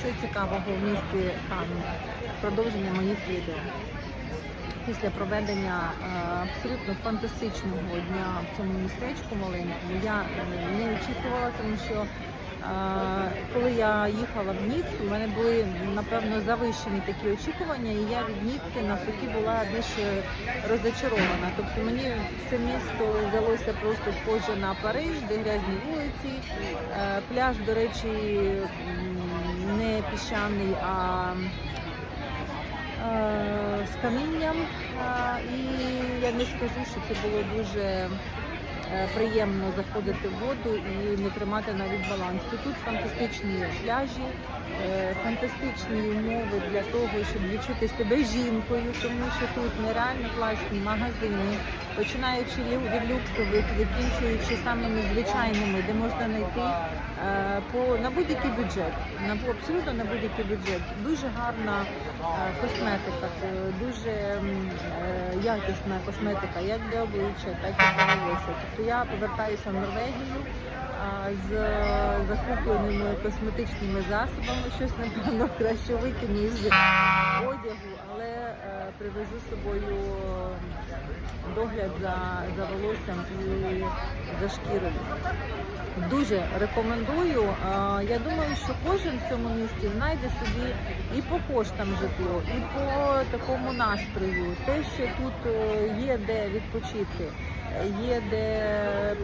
що цікавого в місті Канн, продовження моїх відео. Після проведення е, абсолютно фантастичного дня в цьому містечку маленькому я е, не очікувала, тому що е, коли я їхала в Ніццу, у мене були напевно завищені такі очікування, і я від Ніцци навпаки була більше розочарована. Тобто мені це місто здалося просто схоже на Париж, де грязні вулиці. Пляж, до речі, піщаний, а е, з камінням. І я не скажу, що це було дуже приємно заходити в воду і не тримати навіть баланс. І Тут фантастичні пляжі, е, фантастичні умови для того, щоб відчути себе жінкою, тому що тут нереально класні магазини, починаючи від люксових, закінчуючи самими звичайними, де можна знайти е, по на будь-який бюджет, на абсолютно на будь-який бюджет. Дуже гарна е, косметика, е, дуже е, якісна косметика, як для обличчя, так і для волосся. Я повертаюся в Норвегію з захопленими косметичними засобами. Щось напевно краще викину із одягу, але е, привезу з собою догляд за, за волоссям і за шкірою. Дуже рекомендую. Е, Я думаю, що кожен в цьому місті знайде собі і по коштам житло, і по такому настрою. Те, що тут е, є де відпочити, е, є де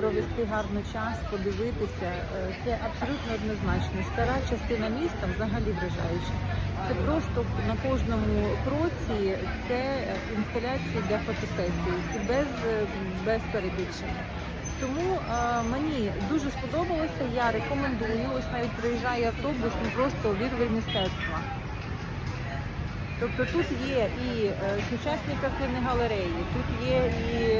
провести гарно час, подивитися. е, Це абсолютно однозначно. Стара частина міста взагалі вражаюча. Це просто на кожному кроці це інсталяції для фотосесії. Це без, без перебільшення. Тому е, мені дуже сподобалося. Я рекомендую. Ось навіть приїжджає автобус, ну просто вірвель мистецтва. Тобто тут є і е, сучасні картини галереї, тут є і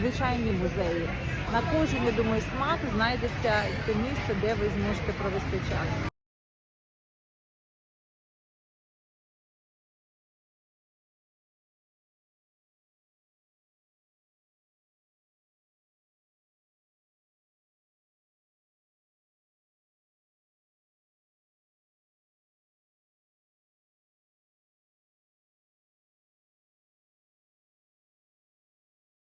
звичайні музеї. На кожен, я думаю, смак знайдеться те місце, де ви зможете провести час.